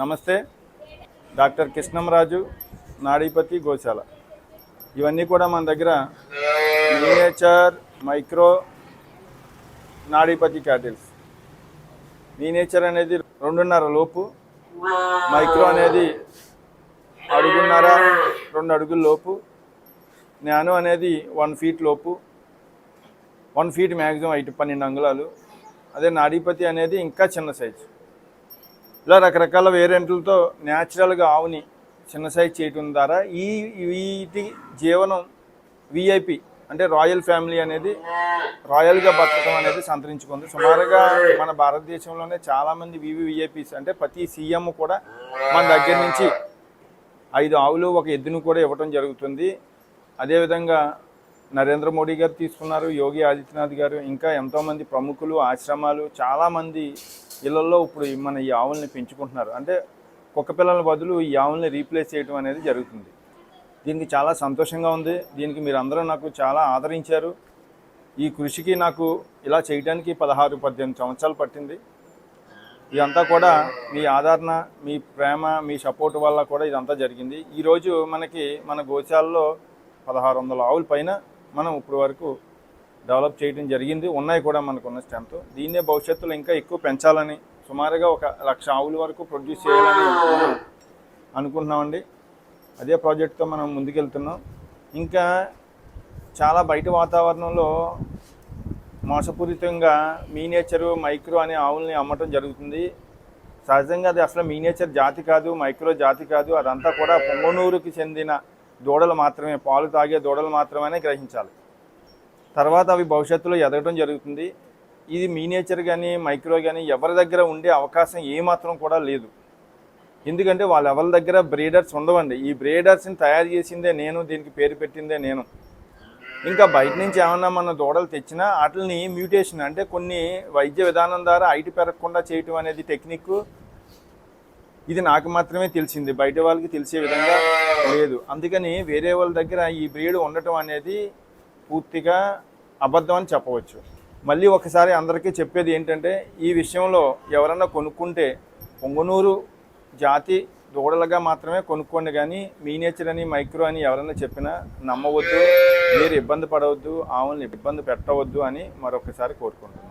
నమస్తే. డాక్టర్ కృష్ణంరాజు నాడీపతి గోశాల. ఇవన్నీ కూడా మన దగ్గర మినేచర్ మైక్రో నాడీపతి క్యాటిల్స్. మినేచర్ అనేది రెండున్నర లోపు మైక్రో అనేది అడుగున్నర రెండు అడుగుల లోపు నానో అనేది వన్ ఫీట్ లోపు వన్ ఫీట్ మ్యాక్సిమం ఐదు పన్నెండు అంగుళాలు. అదే నాడీపతి అనేది ఇంకా చిన్న సైజు. ఇలా రకరకాల వేరియంట్లతో న్యాచురల్గా ఆవుని చిన్న సైజ్ చేయటం ద్వారా ఈ వీటి జీవనం విఐపి అంటే రాయల్ ఫ్యామిలీ అనేది రాయల్గా బతకడం అనేది సంతరించుకుంది. సుమారుగా మన భారతదేశంలోనే చాలామంది వివివిఐపీస్ అంటే ప్రతి సీఎం కూడా మన దగ్గర నుంచి ఐదు ఆవులు ఒక ఎద్దును కూడా ఇవ్వటం జరుగుతుంది. అదేవిధంగా నరేంద్ర మోడీ గారు తీసుకున్నారు యోగి ఆదిత్యనాథ్ గారు ఇంకా ఎంతోమంది ప్రముఖులు ఆశ్రమాలు చాలామంది ఇళ్ళలో ఇప్పుడు మన ఈ ఆవుల్ని పెంచుకుంటున్నారు. అంటే కుక్క పిల్లల బదులు ఈ ఆవుల్ని రీప్లేస్ చేయడం అనేది జరుగుతుంది. దీనికి చాలా సంతోషంగా ఉంది. దీనికి మీరు అందరూ నాకు చాలా ఆదరించారు. ఈ కృషికి నాకు ఇలా చేయడానికి పదహారు పద్దెనిమిది సంవత్సరాలు పట్టింది. ఇదంతా కూడా మీ ఆదరణ మీ ప్రేమ మీ సపోర్ట్ వల్ల కూడా ఇదంతా జరిగింది. ఈరోజు మనకి మన గోశాలలో పదహారు వందల ఆవుల పైన మనం ఇప్పుడు వరకు డెవలప్ చేయడం జరిగింది. ఉన్నాయి కూడా మనకున్న స్ట్రెంత్ దీన్నే భవిష్యత్తులో ఇంకా ఎక్కువ పెంచాలని సుమారుగా ఒక లక్ష ఆవుల వరకు ప్రొడ్యూస్ చేయాలని అనుకుంటున్నామండి. అదే ప్రాజెక్ట్తో మనం ముందుకెళ్తున్నాం. ఇంకా చాలా బయట వాతావరణంలో మోసపూరితంగా మీనేచరు మైక్రో అనే ఆవుల్ని అమ్మటం జరుగుతుంది. సహజంగా అది అసలు మీనేచర్ జాతి కాదు మైక్రో జాతి కాదు. అదంతా కూడా పొంగనూరుకి చెందిన దూడలు మాత్రమే పాలు తాగే దూడలు మాత్రమే గ్రహించాలి. తర్వాత అవి భవిష్యత్తులో ఎదగడం జరుగుతుంది. ఇది మీనేచర్ కానీ మైక్రో కానీ ఎవరి దగ్గర ఉండే అవకాశం ఏమాత్రం కూడా లేదు. ఎందుకంటే వాళ్ళ ఎవరి దగ్గర బ్రీడర్స్ ఉండవండి. ఈ బ్రీడర్స్ని తయారు చేసిందే నేను దీనికి పేరు పెట్టిందే నేను. ఇంకా బయట నుంచి ఏమన్నా మన దూడలు తెచ్చినా వాటిని మ్యూటేషన్ అంటే కొన్ని వైద్య విధానం ద్వారా ఐటి పెరగకుండా చేయటం అనేది టెక్నిక్ ఇది నాకు మాత్రమే తెలిసింది. బయట వాళ్ళకి తెలిసే విధంగా లేదు. అందుకని వేరే వాళ్ళ దగ్గర ఈ బ్రీడ్ ఉండటం అనేది పూర్తిగా అబద్ధం అని చెప్పవచ్చు. మళ్ళీ ఒకసారి అందరికీ చెప్పేది ఏంటంటే ఈ విషయంలో ఎవరన్నా కొనుక్కుంటే పొంగనూరు జాతి దూడలుగా మాత్రమే కొనుక్కోండి కానీ మీనేచర్ అని మైక్రో అని ఎవరైనా చెప్పినా నమ్మవద్దు మీరు ఇబ్బంది పడవద్దు ఆవుల్ని ఇబ్బంది పెట్టవద్దు అని మరొకసారి కోరుకుంటున్నాను